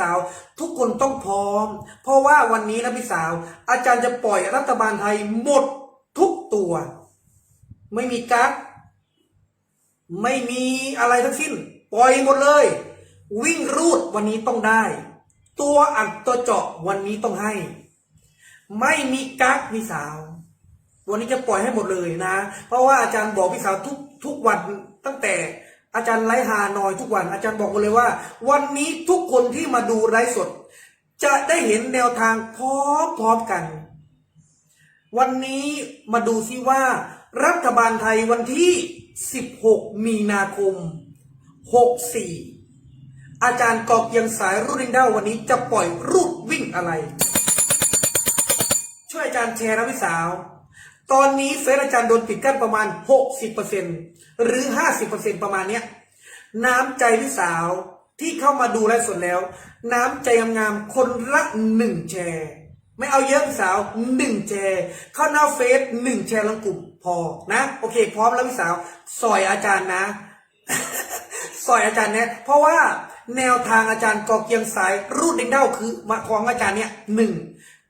สาวทุกคนต้องพร้อม เพราะว่าวันนี้นะพี่สาว อาจารย์จะปล่อยรัฐบาลไทยหมดทุกตัว ไม่มีกั๊กไม่มีอะไรทั้งสิ้น ปล่อยหมดเลย วิ่งรูดวันนี้ต้องได้ ตัวอัดตัวเจาะวันนี้ต้องให้ ไม่มีกั๊กพี่สาว วันนี้จะปล่อยให้หมดเลยนะ เพราะว่าอาจารย์บอกพี่สาวทุกทุกวันตั้งแต่ อาจารย์ไลฟ์ฮานอยทุกวัน อาจารย์บอกมาเลยว่า วันนี้ทุกคนที่มาดูไลฟ์สด จะได้เห็นแนวทางพร้อมๆกัน วันนี้มาดูซิว่า รัฐบาลไทยวันที่ 16 มีนาคม 64 อาจารย์กอกียงสายรุ่นริงเด้าวันนี้จะปล่อยรูดวิ่งอะไร ช่วยอาจารย์แชร์นะพี่สาว ตอนนี้เฟซอาจารย์โดนปิดกั้นประมาณ 60%หรือ 50%ประมาณเนี้ยน้ำใจพี่สาวที่เข้ามาดูไลฟ์สดแล้ว น้ำใจงามๆคนละหนึ่งแชร์ไม่เอาเยอะพี่สาวหนึ่งแชร์เข้าหน้าเฟซหนึ่งแชร์ลงกลุ่มพอนะ โอเค พร้อมแล้วพี่สาวสอยอาจารย์นะสอยอาจารย์เนี่ยเพราะว่าแนวทางอาจารย์กอเกียงสายรูดดิงเด้าคือมาของอาจารย์เนี่ยหนึ่ง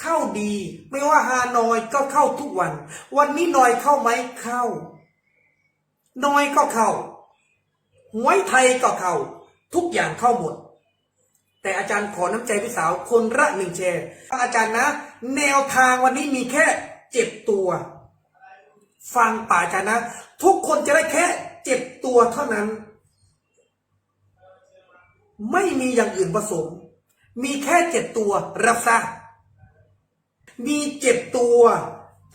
เข้าดี ไม่ว่าฮานอยก็เข้าทุกวัน วันนี้นอยเข้าไหมเข้า นอยก็เข้าหวยไทยก็เข้า ทุกอย่างเข้าหมด แต่อาจารย์ขอน้ำใจพี่สาวคนละหนึ่งแชร์อาจารย์นะ แนวทางวันนี้มีแค่เจ็ดตัว ฟังป่าอาจารย์นะ ทุกคนจะได้แค่เจ็ดตัวเท่านั้น ไม่มีอย่างอื่นผสม มีแค่เจ็ดตัวรับทราบ มีเจ็ดตัว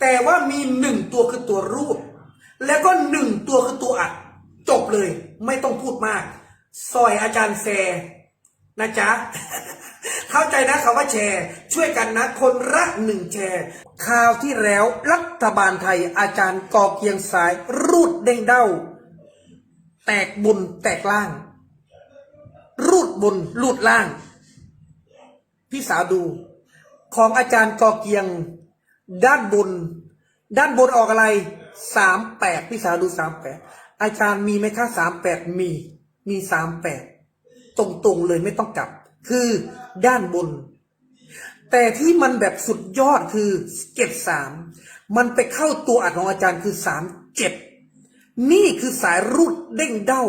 แต่ว่ามีหนึ่งตัวคือตัวรูป แล้วก็หนึ่งตัวคือตัวอัด จบเลย ไม่ต้องพูดมากซอยอาจารย์แซนะจ๊ะ เข้าใจนะคำว่าแชร์ ช่วยกันนะ คนละหนึ่งแชร์คราวที่แล้วรัฐบาลไทยอาจารย์กอเกียงสายรูดเด้งเด้า แตกบุญแตกล่าง รูดบนรูดล่าง พี่สาวดู ของอาจารย์กอเกียง ด้านบน ด้านบนออกอะไรสามแปดพี่สาวดูสามแปดอาจารย์มีไหมคะสามแปดมี มีสามแปดตรงๆเลยไม่ต้องกลับ คือด้านบน แต่ที่มันแบบสุดยอดคือเก็บสามมันไปเข้าตัวอัดของอาจารย์คือสามเจ็ดนี่คือสายรูดเด้งเด้า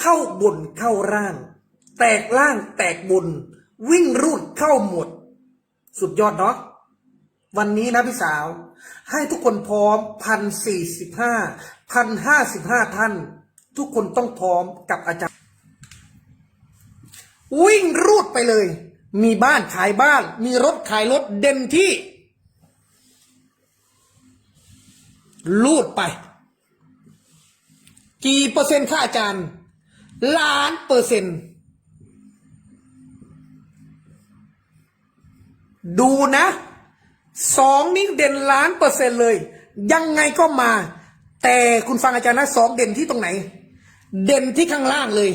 เข้าบนเข้าร่าง แตกล่างแตกบน วิ่งรูดเข้าหมด สุดยอดเนาะวันนี้นะพี่สาว ให้ทุกคนพร้อมพันสี่สิบห้าพันห้าสิบห้าท่าน ทุกคนต้องพร้อมกับอาจารย์ วิ่งรูดไปเลย มีบ้านขายบ้าน มีรถขายรถเด่นที่รูดไป กี่เปอร์เซ็นต์ค่าอาจารย์ ล้านเปอร์เซ็นต์ ดูนะสองนี่เด่นล้านเปอร์เซ็นต์เลย ยังไงก็มา แต่คุณฟังอาจารย์นะสองเด่นที่ตรงไหน เด่นที่ข้างล่างเลย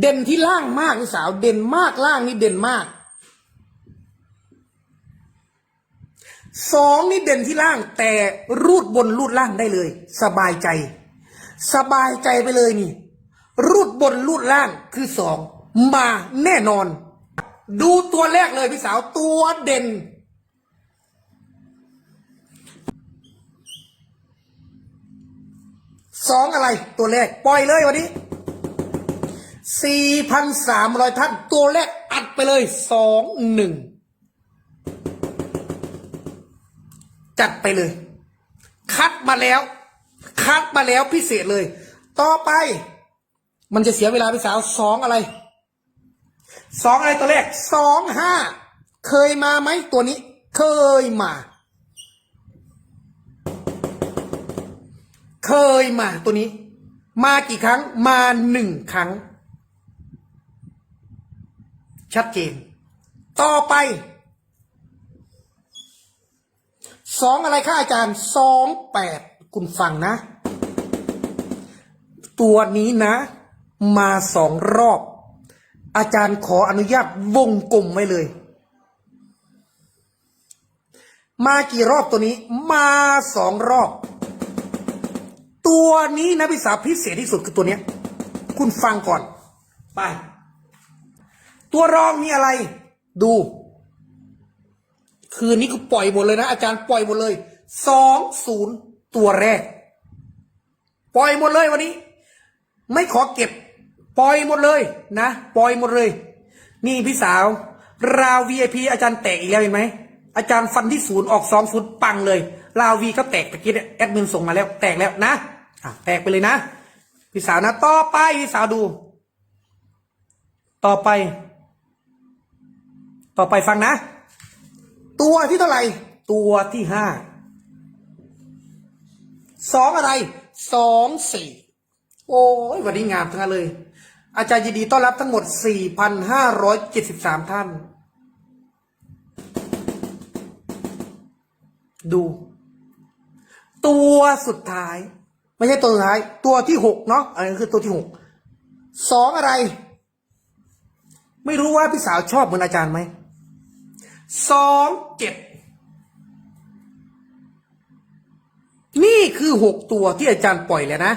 เด่นที่ล่างมากพี่สาว เด่นมากล่างนี่เด่นมากสองนี่เด่นที่ล่าง แต่รูดบนรูดล่างได้เลย สบายใจ สบายใจไปเลยนี่ รูดบนรูดล่างคือสองมาแน่นอน ดูตัวแรกเลยพี่สาวตัวเด่น สองอะไรตัวแรก ปล่อยเลยวันนี้สี่พันสามร้อยท่าน ตัวแรกอัดไปเลยสองหนึ่งจัดไปเลย คัดมาแล้ว คัดมาแล้วพิเศษเลย ต่อไป มันจะเสียเวลาพี่สาวสองอะไร สองอะไรตัวแรกสองห้าเคยมาไหมตัวนี้ เคยมา เคยมาตัวนี้ มากี่ครั้งมาหนึ่งครั้ง ชัดเจน ต่อไปสองอะไรคะอาจารย์สองแปดคุณฟังนะ ตัวนี้นะ มาสองรอบ อาจารย์ขออนุญาตวงกลมไว้เลย มากี่รอบตัวนี้ มาสองรอบ ตัวนี้นะพี่สาวพิเศษที่สุดคือตัวเนี้ย คุณฟังก่อน ไป ตัวรองมีอะไร ดู คืนนี้ก็ปล่อยหมดเลยนะ อาจารย์ปล่อยหมดเลยสองศูนย์ตัวแรก ปล่อยหมดเลยวันนี้ ไม่ขอเก็บ ปล่อยหมดเลยนะปล่อยหมดเลย นี่พี่สาว ราว VIP อาจารย์แตกอีกแล้วเห็นไหมอาจารย์ฟันที่ศูนย์ออกสองศูนย์ปังเลย ราววีก็แตกตะกี้เนี่ยแอดมินส่งมาแล้วแตกแล้วนะอะแตกไปเลยนะ พี่สาวนะ ต่อไปพี่สาวดู ต่อไป ต่อไปฟังนะ ตัวที่เท่าไหร่ ตัวที่ห้าสองอะไรสองสี่โอ้ยวันนี้งามทั้งนั้นเลย อาจารย์ยินดีต้อนรับทั้งหมด 4,573 ท่าน ดู ตัวสุดท้าย ไม่ใช่ตัวสุดท้าย ตัวที่หกเนาะอันนี้คือตัวที่หกสองอะไร ไม่รู้ว่าพี่สาวชอบเหมือนอาจารย์ไหมสองเจ็ดนี่คือหกตัวที่อาจารย์ปล่อยแล้วนะ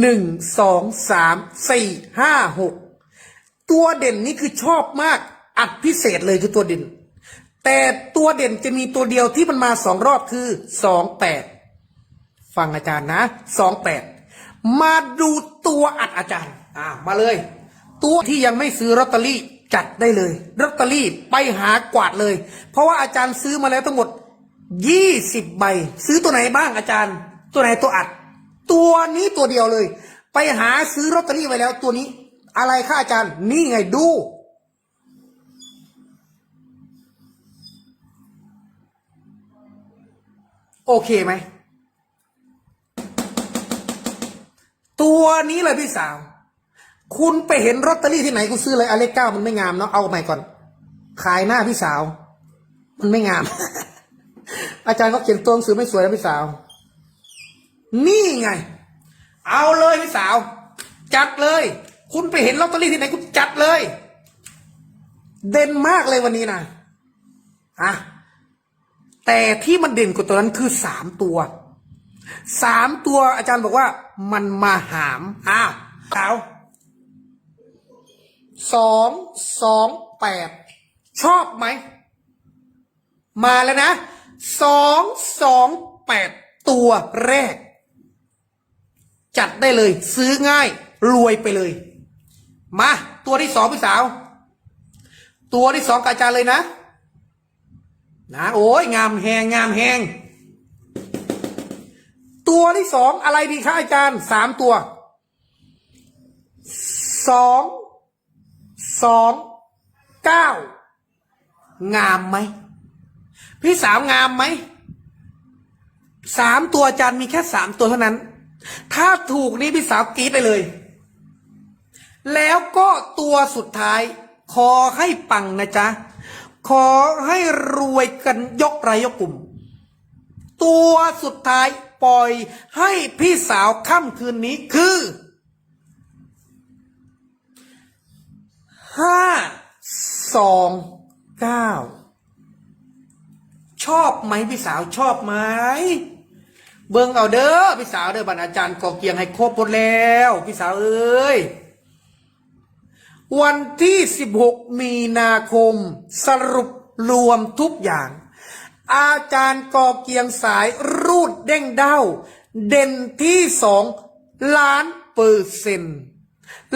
หนึ่งสองสามสี่ห้าหกตัวเด่นนี่คือชอบมากอัดพิเศษเลยคือตัวเด่น แต่ตัวเด่นจะมีตัวเดียวที่มันมาสองรอบคือสองแปดฟังอาจารย์นะสองแปดมาดูตัวอัดอาจารย์อ่ามาเลย ตัวที่ยังไม่ซื้อลอตเตอรี่จัดได้เลยลอตเตอรี่ไปหากวาดเลย เพราะว่าอาจารย์ซื้อมาแล้วทั้งหมดยี่สิบใบ ซื้อตัวไหนบ้างอาจารย์ ตัวไหนตัวอัด ตัวนี้ตัวเดียวเลย ไปหาซื้อลอตเตอรี่ไว้แล้ว ตัวนี้ อะไรคะอาจารย์ นี่ไงดู โอเคไหม ตัวนี้เลยพี่สาว คุณไปเห็นลอตเตอรี่ที่ไหนคุณซื้อเลยอเลขเก้ามันไม่งามเนาะเอาใหม่ก่อน ขายหน้าพี่สาว มันไม่งาม อาจารย์ก็เขียนตัวหนังสือไม่สวยนะพี่สาว นี่ไง เอาเลยพี่สาว จัดเลย คุณไปเห็นลอตเตอรี่ที่ไหนคุณจัดเลย เด่นมากเลยวันนี้นะอะแต่ที่มันเด่นกว่าตัวนั้นคือสามตัวสามตัวอาจารย์บอกว่า มันมาหามอ้าวสาวสองสองแปดชอบไหม มาแล้วนะสองสองแปดตัวแรก จัดได้เลย ซื้อง่ายรวยไปเลย มา ตัวที่สองพี่สาว ตัวที่สองกาจาร์เลยนะ นะโอ้ยงามแหงงามแหงตัวที่สองอะไรดีคะอาจารย์สามตัวสองสองเก้างามไหมพี่สาวงามไหมสามตัวอาจารย์มีแค่สามตัวเท่านั้น ถ้าถูกนี่พี่สาวกรี๊ดไปเลย แล้วก็ตัวสุดท้าย ขอให้ปังนะจ๊ะ ขอให้รวยกันยกไรายยกกลุ่ม ตัวสุดท้ายปล่อยให้พี่สาวค่ำคืนนี้คือห้าสองเก้าชอบไหมพี่สาวชอบไหม เบิ่งเอาเด้อพี่สาวเด้อบรรณาจารย์กอเกียงให้ครบหมดแล้วพี่สาวเอ้ยวันที่ 16 มีนาคม สรุปรวมทุกอย่าง อาจารย์กอเกียงสายรูดเด้งเด้า เด่นที่สองล้านเปอร์เซ็นต์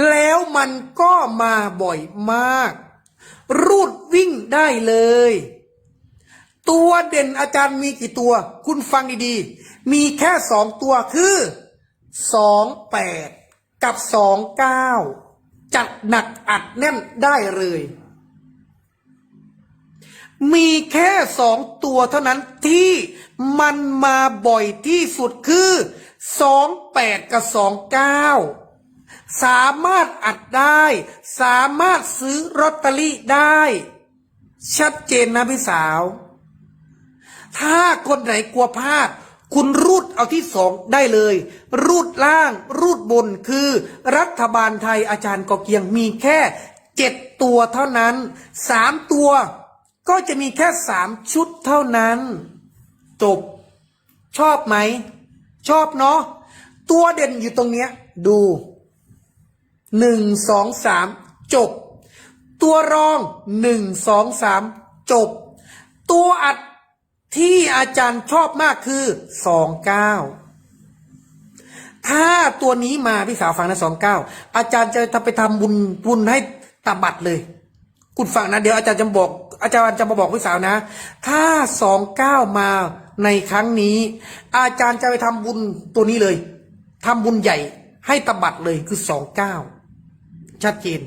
แล้วมันก็มาบ่อยมาก รูดวิ่งได้เลย ตัวเด่นอาจารย์มีกี่ตัว คุณฟังดีๆ มีแค่สองตัวคือสองแปดกับสองเก้าจัดหนักอัดแน่นได้เลย มีแค่สองตัวเท่านั้นที่มันมาบ่อยที่สุดคือสองแปดกับสองเก้าสามารถอัดได้ สามารถซื้อลอตเตอรี่ได้ ชัดเจนนะพี่สาว ถ้าคนไหนกลัวพลาด คุณรูดเอาที่สองได้เลย รูดล่าง รูดบนคือรัฐบาลไทยอาจารย์กอเกียงมีแค่เจ็ดตัวเท่านั้นสามตัวก็จะมีแค่สามชุดเท่านั้น จบ ชอบไหม ชอบเนาะตัวเด่นอยู่ตรงเนี้ย ดูหนึ่งสองสามจบ ตัวรองหนึ่งสองสามจบ ตัวอัด ที่อาจารย์ชอบมากคือสองเก้าถ้าตัวนี้มาพี่สาวฟังนะสองเก้าอาจารย์จะทำไปทำบุญบุญให้ตาบัตรเลยคุณฟังนะเดี๋ยวอาจารย์จะบอก อาจารย์จะมาบอกพี่สาวนะ ถ้าสองเก้ามาในครั้งนี้ อาจารย์จะไปทำบุญตัวนี้เลยทำบุญใหญ่ให้ตาบัตเลยคือสองเก้าชัดเจน